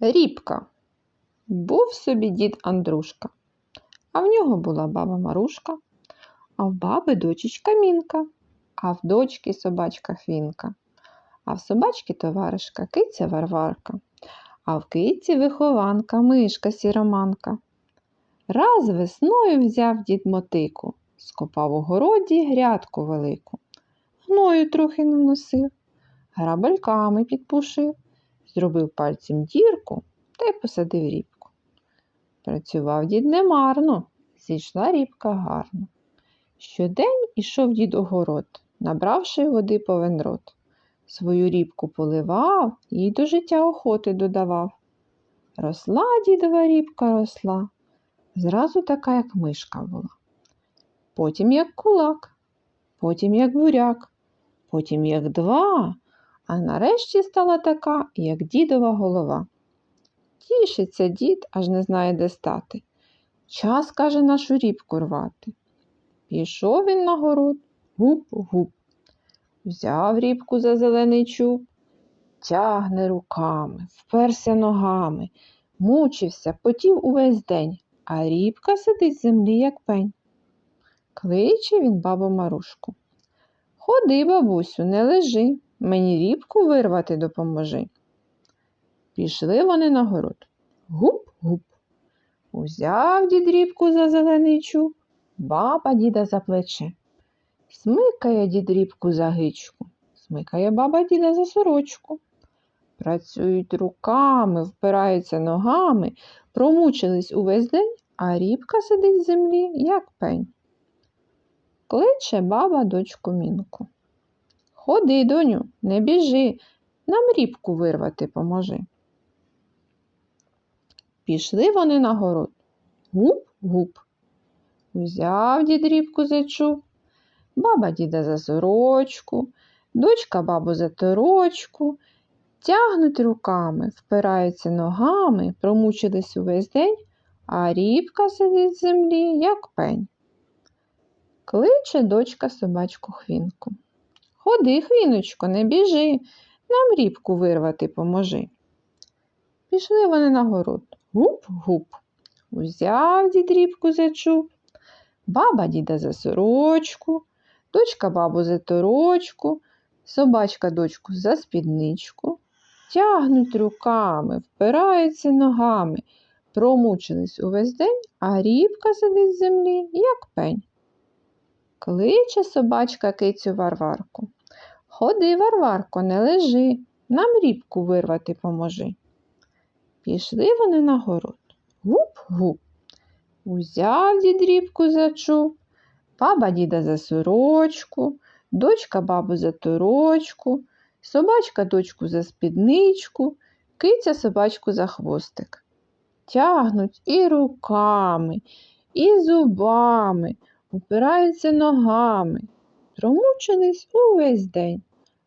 Рібка. Був собі дід Андрушка, а в нього була баба Марушка, а в баби дочечка Мінка, а в дочки собачка Хвінка, а в собачки товаришка киця Варварка, а в киці вихованка мишка сіроманка. Раз весною взяв дід мотику, скопав у городі грядку велику, гною трохи наносив, грабельками підпушив, зробив пальцем дірку та й посадив рібку. Працював дід немарно, зійшла рібка гарно. Щодень ішов дід у город, набравши води повен рот. Свою рібку поливав, їй до життя охоти додавав. Росла дідова рібка росла, зразу така, як мишка була. Потім як кулак, потім як буряк, потім як два, а нарешті стала така, як дідова голова. Тішиться дід, аж не знає, де стати. Час, каже, нашу рібку рвати. Пішов він на город, гуп-гуп. Взяв рібку за зелений чуб, тягне руками, вперся ногами, мучився, потів увесь день, а рібка сидить з землі, як пень. Кличе він бабу Марушку. Ходи, бабусю, не лежи, мені рібку вирвати допоможи. Пішли вони на город. Гуп-гуп. Узяв дід рібку за зелений чуб, баба діда за плече. Смикає дід рібку за гичку, смикає баба діда за сорочку. Працюють руками, впираються ногами, промучились увесь день, а рібка сидить з землі, як пень. Кличе баба дочку мінку. Ходи, доню, не біжи, нам рібку вирвати поможи. Пішли вони на город. Гуп-гуп. Узяв дід рібку за чуб, баба діда за сорочку, дочка бабу за торочку, тягнуть руками, впираються ногами, промучились увесь день, а рібка сидить з землі, як пень. Кличе дочка собачку хвінку. Ходи, хвіночко, не біжи, нам рібку вирвати поможи. Пішли вони на город. Гуп-гуп. Узяв дід рібку за чуб, баба діда за сорочку, дочка бабу за торочку, собачка дочку за спідничку, тягнуть руками, впираються ногами, промучились увесь день, а рібка сидить з землі, як пень. Кличе собачка кицю Варварку. Ходи, Варварко, не лежи, нам рібку вирвати поможи. Пішли вони на город. Гуп-гуп. Узяв дід рібку за чуб, баба діда за сорочку, дочка бабу за торочку, собачка дочку за спідничку, киця собачку за хвостик. Тягнуть і руками, і зубами, упираються ногами, промучились увесь день,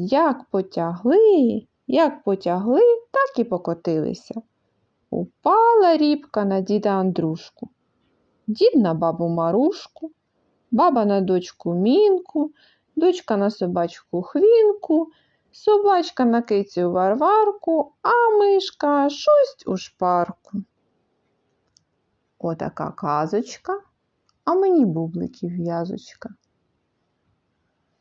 Як потягли, як потягли, так і покотилися. Упала рібка на діда Андрушку, дід на бабу Марушку, баба на дочку Мінку, дочка на собачку Хвінку, собачка на кицю Варварку, а мишка шусть у шпарку. Отака казочка, а мені бубликів в'язочка.